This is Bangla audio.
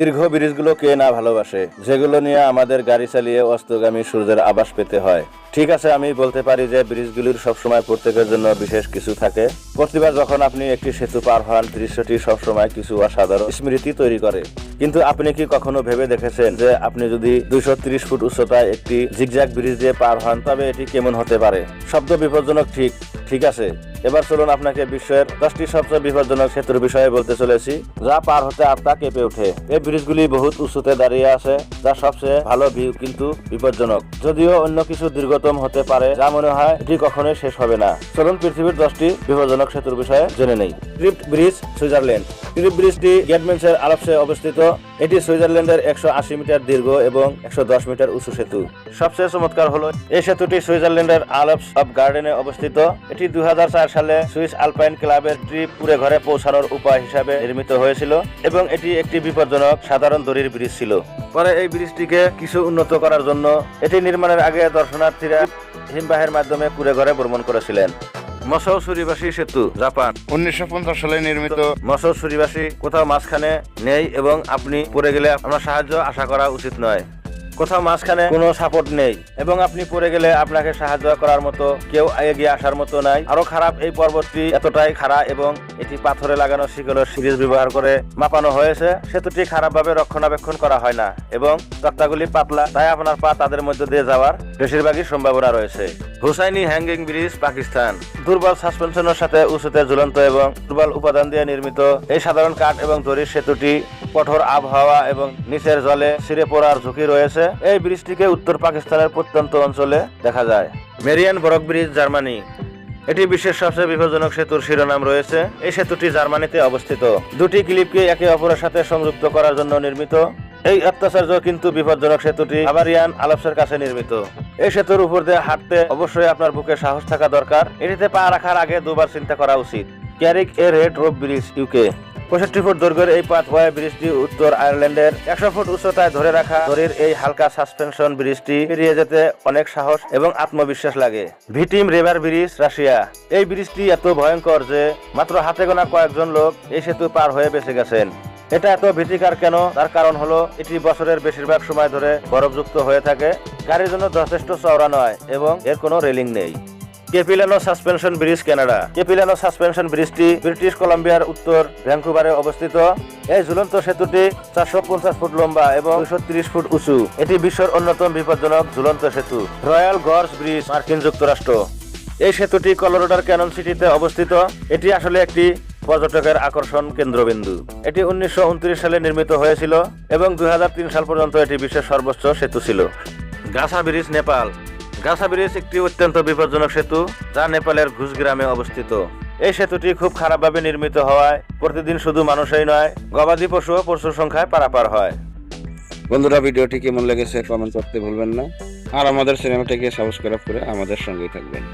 দীর্ঘ ব্রিজগুলো কে না ভালোবাসে, যেগুলো নিয়ে আমাদের গাড়ি চালিয়ে অস্তগামী সূর্যের আবাস পেতে হয়। ঠিক আছে, আমি বলতে পারি যে ব্রিজগুলির সবসময় প্রত্যেকের জন্য বিশেষ কিছু থাকে। প্রতিবার যখন আপনি একটি সেতু পার হন, দৃশ্যটি সবসময় কিছু অসাধারণ স্মৃতি তৈরি করে। কিন্তু আপনি কি কখনো ভেবে দেখেছেন যে আপনি যদি দুইশ ত্রিশ ফুট উচ্চতায় একটি জিগজ্যাগ ব্রিজ দিয়ে পার হন, তবে এটি কেমন হতে পারে? শব্দ বিপজ্জনক, ঠিক ঠিক আছে। এবার চলুন আপনাকে বিশ্বের দশটি সবচেয়ে বিপজ্জনক সেতুর বিষয়ে বলতে চলেছি, যা পার হতে আত্মা কেঁপে ওঠে। এই ব্রিজগুলি বহুত উঁচুতে দাঁড়িয়ে আছে, যা সবচেয়ে ভালো ভিউ কিন্তু বিপজ্জনক। যদিও অন্য কিছু দীর্ঘতম হতে পারে, যা মনে হয় এটি কখনোই শেষ হবে না। চলুন পৃথিবীর দশটি বিপজ্জনক সেতুর বিষয়ে জেনে নেই। ক্রিপ্ট ব্রিজ সুইজারল্যান্ড ক্রিপ্ট ব্রিজটি গেটমেন্সের আলপসে অবস্থিত। এটি সুইজারল্যান্ডের একশো আশি মিটার দীর্ঘ এবং একশো দশ মিটার উঁচু সেতু। সবচেয়ে চমৎকার হলো, এই সেতুটি সুইজারল্যান্ডের আলপস অব গার্ডেনে অবস্থিত। এটি দুই হাজার চার সালে সুইস আলপাইন ক্লাবের ট্রিপ পুরে ঘরে পৌঁছানোর উপায় হিসাবে নির্মিত হয়েছিল এবং এটি একটি বিপজ্জনক সাধারণ দড়ির ব্রিজ ছিল। পরে এই ব্রিজটিকে কিছু উন্নত করার জন্য এটি নির্মাণের আগে দর্শনার্থীরা হিমবাহের মাধ্যমে কুড়ে ঘরে ভ্রমণ করেছিলেন। মশৌ সুরিবাসী সেতু জাপান। উনিশশো পঞ্চাশ সালে নির্মিত মশৌ সুরিবাসী কোথাও মাঝখানে নেই এবং আপনি পড়ে গেলে আপনার সাহায্য আশা করা উচিত নয়। কোথাও মাঝখানে কোনো সাপোর্ট নেই। এবং আপনি পড়ে গেলে আপনাকে সাহায্য করার মতো কেউ এগিয়ে আসার মতো নাই। আরও খারাপ, এই পর্বতটি এতটাই খারাপ এবং এটি পাথরে লাগানো শিকলের সিরিজ ব্যবহার করে মাপানো হয়েছে। সেতুটি খারাপভাবে রক্ষণাবেক্ষণ করা হয় না এবং তক্তাগুলি পাতলা, তাই আপনার পা তাদের মধ্যে দিয়ে যাওয়ার বেশিরভাগই সম্ভাবনা রয়েছে। Hussaini hanging bridge, Pakistan. দুর্বল সাসপেনশনের সাথে উঁচুতে ঝুলন্ত এবং দুর্বল উপাদান দিয়ে নির্মিত এই সাধারণ কাঠ এবং দড়ির সেতুটি কঠোর আবহাওয়া এবং নিচের জলে ছিঁড়ে পড়ার ঝুঁকি রয়েছে। এই ব্রিজটিকে উত্তর পাকিস্তানের প্রত্যন্ত অঞ্চলে দেখা যায়। মেরিয়ান বরক ব্রিজ, জার্মানি। এটি বিশ্বের সবচেয়ে বিপজ্জনক সেতুর শিরোনাম রয়েছে। এই সেতুটি জার্মানিতে অবস্থিত। দুটি ক্লিপকে একে অপরের সাথে সংযুক্ত করার জন্য নির্মিত। এই অত্যাচার্য কিন্তু বিপজ্জনক সেতুটি আবারিয়ান আলাপসের কাছে নির্মিত। এই সেতুর উপর দিয়ে হাঁটতে অবশ্যই আপনার বুকে সাহস থাকা দরকার। এটিতে পা রাখার আগে দুবার চিন্তা করা উচিত। Carrick a Rede rope bridge, UK. পঁয়ষট্টি ফুট দৈর্ঘ্যের এই পাথওয়ে ব্রিজটি উত্তর আয়ারল্যান্ডের একশো ফুট উচ্চতায় ধরে রাখা দড়ির এই হালকা সাসপেনশন ব্রিজটি পেরিয়ে যেতে অনেক সাহস এবং আত্মবিশ্বাস লাগে। Vitim river bridge, Russia. এই ব্রিজটি এত ভয়ঙ্কর যে মাত্র হাতে গোনা কয়েকজন লোক এই সেতু পার হয়ে বেঁচে গেছেন। এটা এত ভীতিকার কেন? তার কারণ হলো, এটি বছরের বেশিরভাগ সময় ধরে বরফযুক্ত হয়ে থাকে। গাড়ির জন্য যথেষ্ট চওড়া নয় এবং এর কোনো রেলিং নেই। Capilano suspension bridge, Canada. Capilano suspension ব্রিজটি ব্রিটিশ কলম্বিয়ার উত্তর ভ্যাঙ্কুভারে অবস্থিত। এই ঝুলন্ত সেতুটি চারশো পঞ্চাশ ফুট লম্বা এবং দুশো তিরিশ ফুট উঁচু। এটি বিশ্বের অন্যতম বিপজ্জনক ঝুলন্ত সেতু, রয়্যাল গর্স ব্রিজ, মার্কিন যুক্তরাষ্ট্র। এই সেতুটি কলোরাডোর ক্যানন সিটিতে অবস্থিত। এটি আসলে একটি পর্যটকের আকর্ষণ কেন্দ্রবিন্দু। এটি উনিশশো উনত্রিশ সালে নির্মিত হয়েছিল এবং দুই হাজার তিন সাল পর্যন্ত এটি বিশ্বের সর্বোচ্চ সেতু ছিল। গাছা ব্রিজ নেপাল। গাছা ব্রিজ একটি অত্যন্ত বিপজ্জনক সেতু, যা নেপালের ঘুষ গ্রামে অবস্থিত। এই সেতুটি খুব খারাপভাবে নির্মিত হওয়ায় প্রতিদিন শুধু মানুষই নয়, গবাদি পশু ও প্রচুর সংখ্যায় পারাপার হয়। বন্ধুরা, ভিডিওটি কেমন লেগেছে কমেন্ট করতে ভুলবেন না। আর আমাদের সিনেমাটিকে সাবস্ক্রাইব করে আমাদের সঙ্গেই থাকবেন।